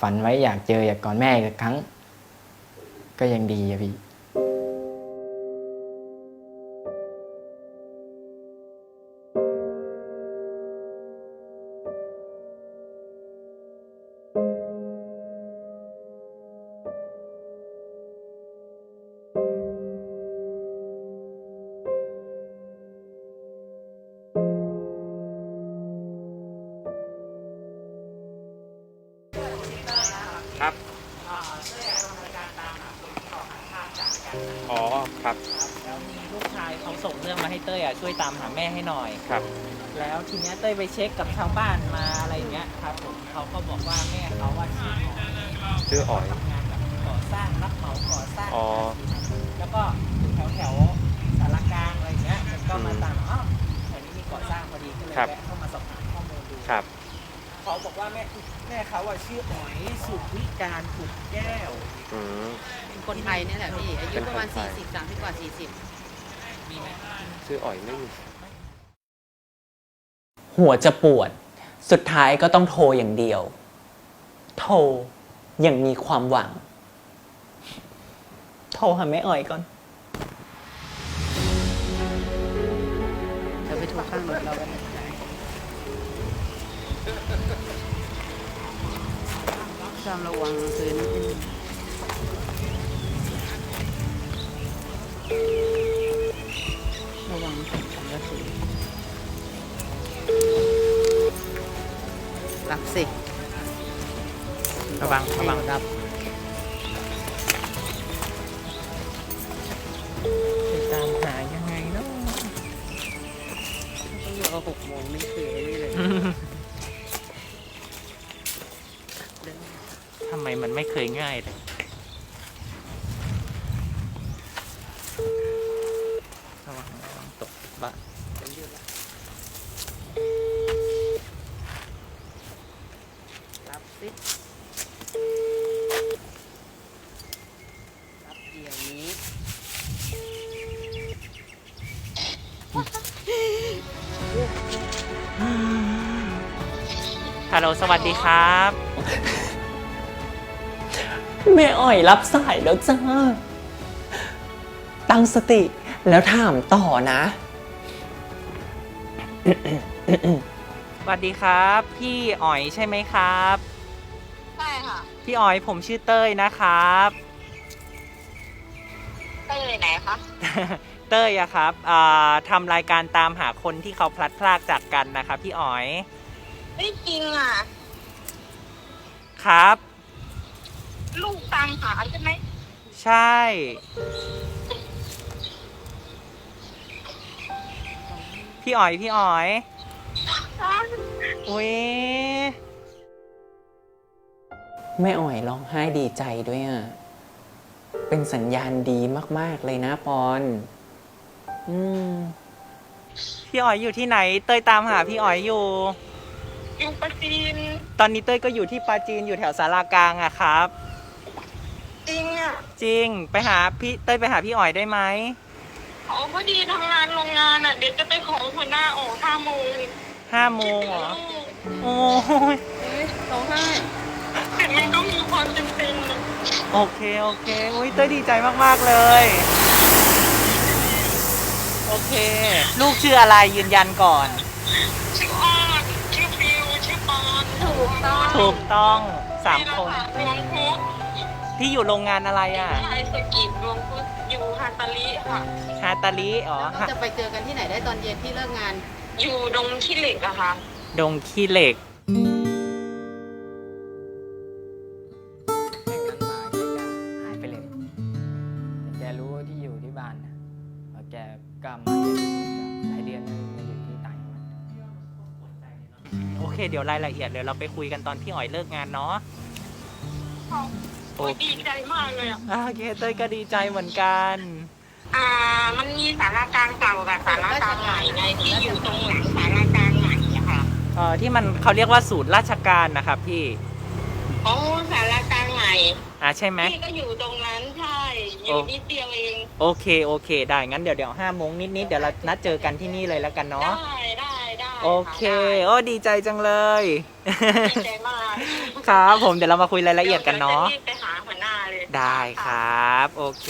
ฝันไว้อยากเจออยากกอดแม่อีกครั้ง ก็ยังดีอะพี่ ครับอ๋อครับแล้วมีลูกชายเขาส่งเรื่องมาให้เต้ยอะช่วยตามหาแม่ให้หน่อย ครับ แล้วทีเนี้ยเต้ยไปเช็คกับชาวบ้านมาอะไรอย่างเงี้ยครับผมเขาก็บอกว่าแม่เขาว่าชื่อหมอชื่ออ๋อยทำงานแบบก่อสร้างรับเหมาก่อสร้าง อ๋อ แล้วก็อยู่แถวแถวๆสารกลางอะไรอย่างเงี้ยผมก็มาตามอ้าวแถวนี้มีก่อสร้างพอดีก็เลยครับ แวะเข้ามาสอบถามข้อมูลดู ครับ เขาบอกว่าแม่แม่เขาว่าชื่ออ๋อยสุวิการขุดแก้ว อืม เป็นคนไทยเนี่ยแหละพี่ อายุประมาณ เป็นคนไทย 40 30 กว่า 40มีไหม ชื่ออ๋อยไม่มี หัวจะปวด สุดท้ายก็ต้องโทรอย่างเดียว โทรอย่างมีความหวัง โทรหาแม่อ่อยก่อนเดี๋ยวไปถูกข้างรถเรากันค วามระวังคือนิดนึงระวังสังกะสีรับสิระวังระวังรับจะตามหายังไงเนาะต้องรอหกโมงนี่คือไอ้นี่เลย มันไม่เคยง่ายเลยระวังระวังตกบ้านรับสิรับเดี๋ยวนี้ฮัลโหลสวัสดีครับ แม่อ่อยรับสายแล้วจ้า ตั้งสติแล้วถามต่อนะ สวัสดีครับ พี่อ๋อยใช่ไหมครับ ใช่ค่ะพี่อ๋อยผมชื่อเต้ยนะครับ เต้ยไหนคะเต้ยอะครับอ่าทำรายการตามหาคนที่เขาพลัดพรากจากกันนะครับพี่อ๋อย ไม่จริงอะ ครับ ลูกตามหาใช่ไหมใช่ พี่อ๋อย พี่อ๋อย อุ้ยแม่อ่อยร้องไห้ดีใจด้วยอะ เป็นสัญญาณดีมาก ๆ เลยนะปอน อืม พี่อ๋อยอยู่ที่ไหน เต้ยตามหาพี่อ๋อยอยู่ อยู่ประจีน ตอนนี้เต้ยก็อยู่ที่ปาจีนอยู่แถวสารากลางอะครับ จริงอะจริงไปหาพี่เต้ยไปหาพี่อ๋อยได้ไหมอ๋อพอดีทำงานโรงงานอะ เดี๋ยวจะไปขอหัวหน้าออกห้าโมงห้าโมงเหรอโอ้ยร้องไห้แต่มันก็มีความจำเป็นอะโอเคโอเคอุ้ยเต้ยดีใจมากๆเลย โอเค ลูกชื่ออะไรยืนยันก่อน ชื่ออ้อนชื่อฟิวชื่อปอนถูกต้องถูกต้องสามคนรวงพุทธ พี่อยู่โรงงานอะไรอะชายสกิจรวงพุทธอยู่ฮาตาลิค่ะ ฮาตาลิอ๋อแล้วก็จะไปเจอกันที่ไหนได้ตอนเย็นที่เลิกงาน อยู่ดงขี้เหล็กอะค่ะ ดงขี้เหล็ก แม่งนั้นมาแกก็หายไปเลยแต่แกรู้ว่าที่อยู่ที่บ้านนะแล้วแกก็มาเรียนหลายเดือนนึงมาอยู่ที่ต่างจังหวัด โอเค เดี๋ยวรายละเอียดเดี๋ยวเราไปคุยกันตอนพี่อ๋อยเลิกงานเนาะ โอ้ยดีใจมากเลยอะอ่าโอเคเต้ยก็ดีใจเหมือนกัน อ่า มันมีสารกลางเก่ากับสารกลางใหม่ไงที่อยู่ตรงหลังสารกลางใหม่อะค่ะเอ่อที่มันเขาเรียกว่าศูนย์ราชการนะครับพี่ โอ้สารกลางใหม่อ่าใช่ไหม พี่ก็อยู่ตรงนั้นใช่ อยู่นิดเดียวเองโอเคโอเค ได้งั้นเดี๋ยวเดี๋ยวห้าโมงนิดนิดๆเดี๋ยวเรานัดเจอกันที่นี่เลยแล้วกันได้เนาะ ได้ได้โอโอเค โอ้ดีใจจังเลยดีใจมากครับผมเดี๋ยวเรามาคุยรายละเอียดกันเนาะ ดี๋ยวจรีบไปห ได้ครับ โอเค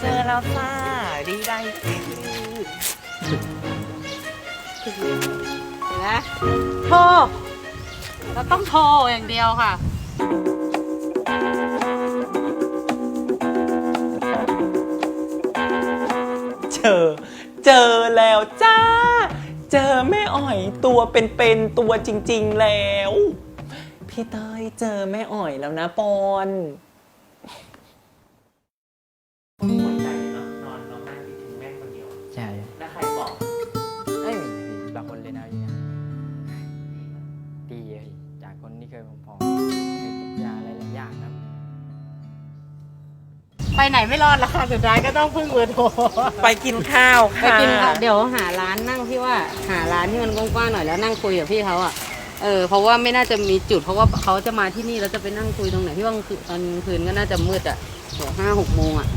เจอแล้วค่ะดีใจจริงเห็นไหมโทรเราต้องโทรอย่างเดียวค่ะ เจอ เจอแล้วจ้า เจอแม่อ่อยตัวเป็นๆตัวจริง ๆแล้ว พี่เต้ยเจอแม่อ่อยแล้วนะปอน ไปไหนไม่รอดแล้วค่ะสุดท้ายก็ต้องพึ่งเบอร์โทรไปกินข้าวไปค่ะกินข้าวเดี๋ยวหาร้านนั่งที่ว่าหาร้านที่มันกว้างๆหน่อยแล้วนั่งคุยกับพี่เขาอะเออเพราะว่าไม่น่าจะมีจุด เพราะว่าเขาจะมาที่นี่แล้วจะไปนั่งคุยตรงไหนพี่ว่ากลางคืนตอนกลางคืนก็น่าจะมืดอะเดี๋ยวห้าหกโมงอะ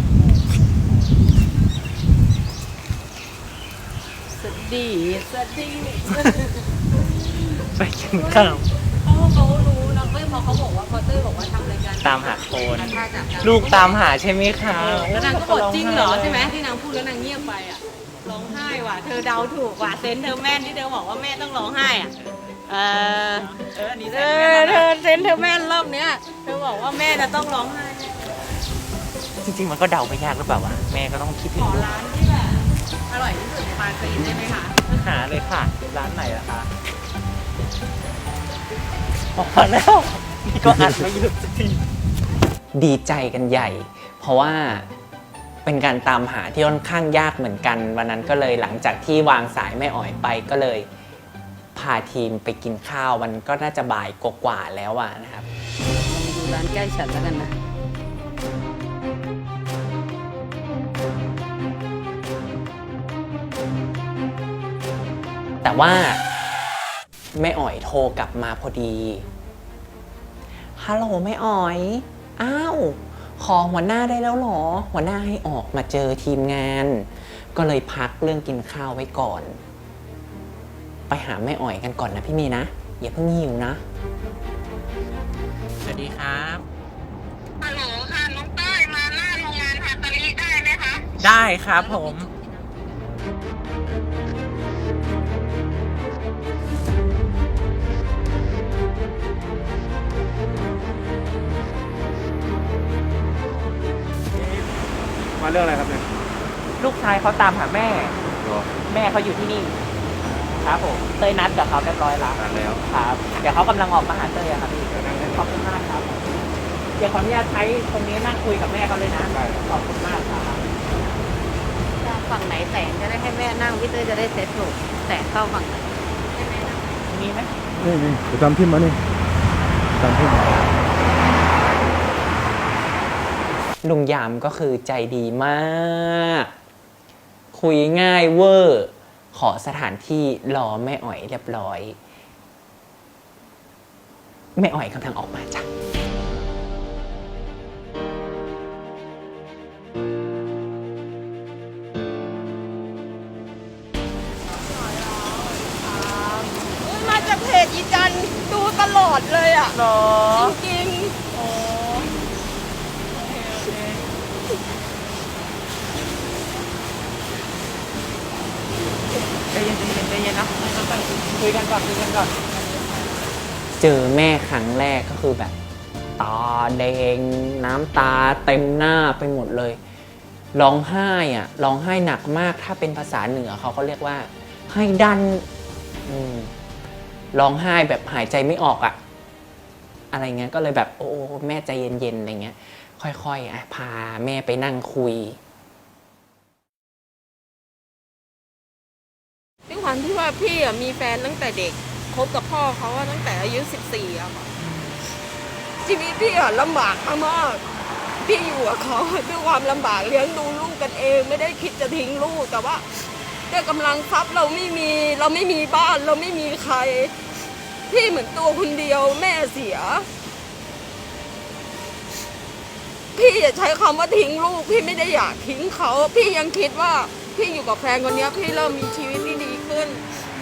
สวัสดีสวัสดีไปกินข้าว เขาเขารู้นะเว้ย พอเขาบอกว่าพอเต้ยบอกว่าทำรายการตามหาคน ถ้าจาการลูกตามหาใช่ไหมคะแล้วนางก็บอกจริงเหรอใช่ไหมที่นางพูดแล้วนางเงียบไปอะร้องไห้ว่ะเธอเดาถูกว่ะเซนส์เธอแม่นที่เธอบอกว่าแม่ต้องร้องไห้อะเออเอออันนี้เออเธอเซนส์เธอแม่นรอบเนี้ยเธอบอกว่าแม่จะต้องร้องไห้จริง ๆ มันก็เดาไม่ยากหรือเปล่าวะแม่ก็ต้องคิดถึขงอลูกร้านที่แบบอร่อยที่สุดในบางปะอินได้ไหมคะหาเลยค่ะ ร้านไหนล่ะคะ พอแล้ว นี่ก็อัดไม่หยุดสักทีดีใจกันใหญ่ เพราะว่าเป็นการตามหาที่ค่อนข้างยากเหมือนกัน วันนั้นก็เลยหลังจากที่วางสายแม่อ่อยไปก็เลย พาทีมไปกินข้าวมันก็น่าจะบ่ายกว่าๆแล้วอะนะครับดูร้านใกล้ฉันแล้วกันนะ แต่ว่า แม่อ่อยโทรกลับมาพอดี ฮัลโหลแม่อ่อย อ้าว ขอหัวหน้าได้แล้วเหรอ หัวหน้าให้ออกมาเจอทีมงาน ก็เลยพักเรื่องกินข้าวไว้ก่อน ไปหาแม่อ่อยกันก่อนนะพี่เมย์นะ อย่าเพิ่งหิวนะ สวัสดีครับ ฮัลโหลค่ะน้องเต้ยมาหน้าโรงงานฮาตาลิได้ไหมคะ ได้ครับผม เรื่องอะไรครับเนี่ยลูกชายเขาตามหาแม่รอแม่เขาอยู่ที่นี่ครับผมเตยนัดกับเขาเรียบร้อยแล้วนานแล้วครับ เดี๋ยวเขากำลังออกมาหาเตยอะครับพี่เดี๋ยวนั่งเล่นขอบคุณมากครับเดี๋ยวขออนุญาตใช้ตรงนี้นั่งคุยกับแม่เขาเลยนะได้ขอบคุณมากครับฝั่งไหนแสงจะได้ให้แม่นั่งพี่เต้ยจะได้เซ็ตถูกแสงเข้าฝั่งไหนให้แม่นั่งมีไหมนี่นี่เดี๋ยวตามพิมพ์มานี่ตามพิมพ์มา ลุงยามก็คือใจดีมาก คุยง่ายเวอร์ ขอสถานที่รอแม่อ่อยเรียบร้อย แม่อ่อยกำลังออกมาจ้ะมาจากเพจอีจันดูตลอดเลยอะหรอจริง ใจ เย็นใจเย็นใจเย็นนะคุยกันก่อนคุยกันก่อนเจอแม่ครั้งแรกก็คือแบบตาแดงน้ำตาเต็มหน้าไปหมดเลย ร้องไห้อะร้องไห้หนักมากถ้าเป็นภาษาเหนือเขาก็เรียกว่า ให้ดันอืมร้องไห้แบบหายใจไม่ออกอะ อะไรเงี้ยก็เลยแบบโอ้แม่ใจเย็นๆอะไรเงี้ย ค่อยๆอะพาแม่ไปนั่งคุย พี่อะมีแฟนตั้งแต่เด็กคบกับพ่อเขาอะตั้งแต่อายุ14อะค่ะชีวิตพี่อะลำบากมากๆพี่อยู่กับเขาด้วยความลำบากเลี้ยงดูลูกกันเองไม่ได้คิดจะทิ้งลูกแต่ว่าด้วยกำลังทรัพย์เราไม่มีเราไม่มีบ้านเราไม่มีใคร พี่เหมือนตัวคนเดียวแม่เสีย พี่อย่าใช้คำว่าทิ้งลูก พี่ไม่ได้อยากทิ้งเขา พี่ยังคิดว่าพี่อยู่กับแฟนคนเนี้ยพี่เริ่มมีชีวิตที่ดี ขึ้น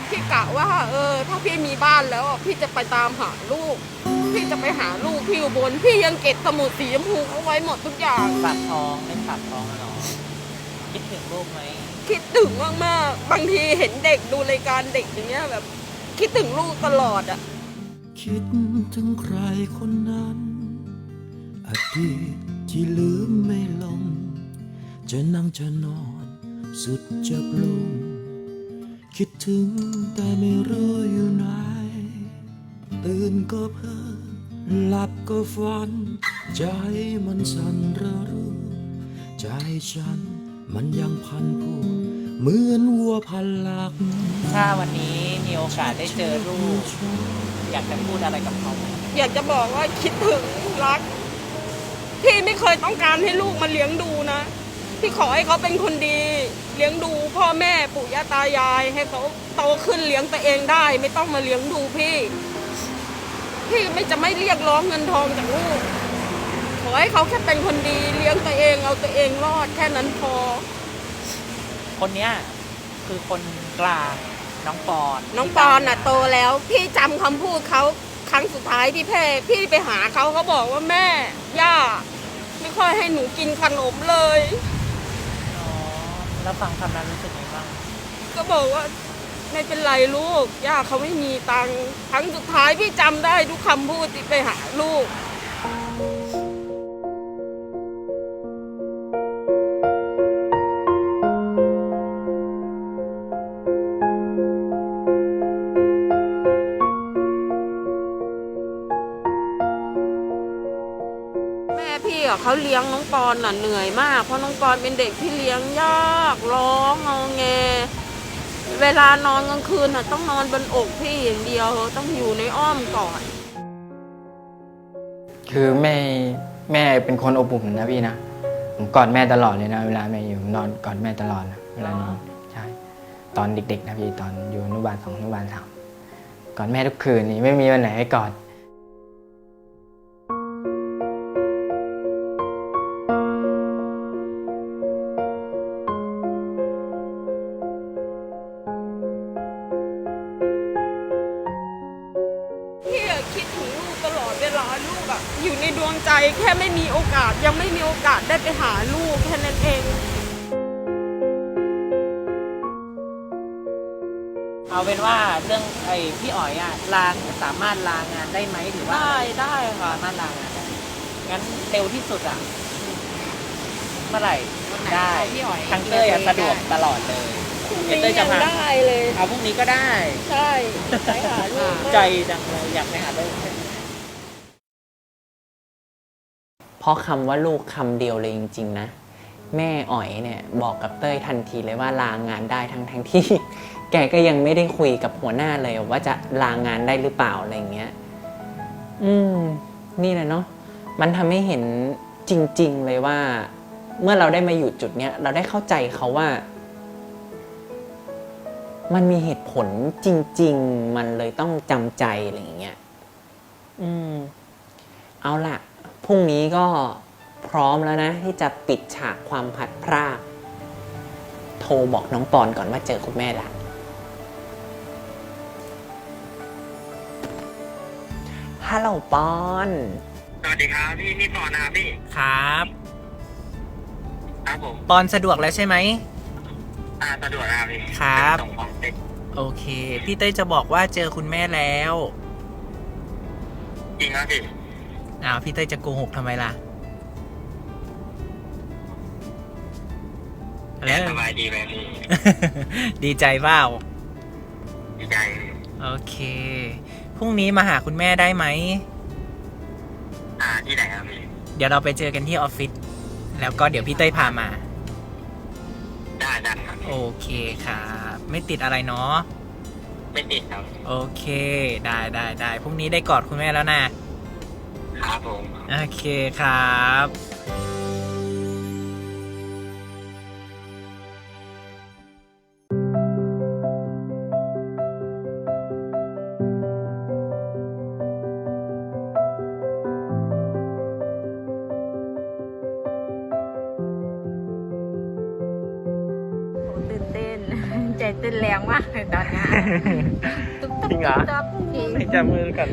พี่กะว่า เออ ถ้าพี่มีบ้านแล้วอะพี่จะไปตามหาลูก พี่จะไปหาลูกพี่อุบลพี่ยังเก็บสมุดสีชมพูเอาไว้หมดทุกอย่างปากท้องเป็นปากท้องอะเนาะคิดถึงลูกไหมคิดถึงมากๆ บางทีเห็นเด็กดูรายการเด็กอย่างเงี้ยแบบ คิดถึงลูกตลอดอะ คิดถึงใครคนนั้น อดีตที่ลืมไม่ลง จะนั่งจะนอน สุดจะปลง คิดถึงแต่ไม่รู้อยู่ไหน ตื่นก็เพ้อหลับก็ฝัน ใจมันสั่นระรู้ ใจฉันมันยังพันผูกเหมือนวัวพันหลัก ถ้าวันนี้มีโอกาสได้เจอลูก อยากจะพูดอะไรกับเขาไหมอยากจะบอกว่าคิดถึงรัก พี่ไม่เคยต้องการให้ลูกมาเลี้ยงดูนะ พี่ขอให้เขาเป็นคนดี เลี้ยงดูพ่อแม่ปู่ย่าตายาย ให้เขาโตขึ้นเลี้ยงตัวเองได้ ไม่ต้องมาเลี้ยงดูพี่ พี่ไม่จะไม่เรียกร้องเงินทองจากลูกขอให้เขาแค่เป็นคนดีเลี้ยงตัวเองเอาตัวเองรอดแค่นั้นพอ คนเนี้ยคือคนกลางน้องปอนน้องปอนน่ะโตแล้ว พี่จำคำพูดเขาครั้งสุดท้ายที่แพ่พี่ไปหาเขาเขาบอกว่าแม่ ย่า ไม่ค่อยให้หนูกินขนมเลยอ๋อ แล้วฟังคำนั้นรู้สึกยังไงบ้างก็บอกว่าไม่เป็นไรลูก ย่าเขาไม่มีตังค์ครั้งสุดท้ายพี่จำได้ทุกคำพูดที่ไปหาลูก เขาเลี้ยงน้องปอนน่ะเหนื่อยมาก เพราะน้องปอนเป็นเด็กที่เลี้ยงยากร้องงอแง เวลานอนกลางคืนน่ะต้องนอนบนอกพี่อย่างเดียวต้องอยู่ในอ้อมกอดคือแม่แม่เป็นคนอบอุ่นนะพี่นะผมกอดแม่ตลอดเลยนะ เวลาแม่อยู่ผมนอนกอดแม่ตลอดนะเวลานอนใช่ตอนเด็กๆนะพี่ตอนอยู่อนุบาลสองอนุบาลสามกอดแม่ทุกคืนนี่ไม่มีวันไหนให้กอดาส ยังไม่มีโอกาสได้ไปหาลูกแค่นั้นเอง เอาเป็นว่าเรื่องไอ้พี่อ๋อยอะลางสามารถลางานได้ไหมหรือว่าได้ได้ค่ะสามารถลางานได้งั้นเร็วที่สุดอะเมื่อไหร่วันไหนได้เอาพี่อ๋อยทางเต้ยอะสะดวกตลอดเลยพรุ่งเดี๋ยวนี้เต้ยจะยังพาได้เลย เอาพรุ่งนี้ก็ได้ ใช่ไปหาลูก ใจจังเลยอยากไปหาลูก เพราะคำว่าลูกคำเดียวเลยจริง ๆ นะ แม่อ๋อยเนี่ยบอกกับเต้ยทันทีเลยว่าลางานได้ทั้งทั้งที่ แกก็ยังไม่ได้คุยกับหัวหน้าเลย ว่าจะลางานได้หรือเปล่าอะไรเงี้ย อืม นี่แหละเนาะมันทำให้เห็นจริง ๆ เลยว่า เมื่อเราได้มาอยู่จุดเนี้ยเราได้เข้าใจเขาว่า มันมีเหตุผลจริง ๆ มันเลยต้องจำใจอะไรอย่างเงี้ย อืม เอาล่ะ รุ่งนี้ก็พร้อมแล้วนะ ที่จะปิดฉากความผัดพรากโทรบอกน้องปอนก่อนว่าเจอคุณแม่ละฮัลโหลปอน สวัสดีครับพี่นี่ปอนนะครับพี่ ครับ ครับผม ปอนสะดวกแล้วใช่ไหมอ่าสะดวกนะครับพี่ครับ ส่งของเสร็จโอเค พี่เต้ยจะบอกว่าเจอคุณแม่แล้ว จริงครับพี่ อ้าวพี่เต้ยจะโกหกทำไมล่ะแม่สบายดีไหมพี่ ดีใจเปล่าดีใจโอเค พรุ่งนี้มาหาคุณแม่ได้ไหม อ่าที่ไหนครับพี่ เดี๋ยวเราไปเจอกันที่ออฟฟิศ แล้วก็เดี๋ยวพี่เต้ยพามา ได้ได้ครับโอเคครับ ไม่ติดอะไรเนาะ ไม่ติดครับ โอเค ได้ได้ได้พรุ่งนี้ได้กอดคุณแม่แล้วนะับผม โอเคครับตื่นเต้น ใจเต้นแรงมากเลยตอนนี้จริงเหรอไม่จับมือกัน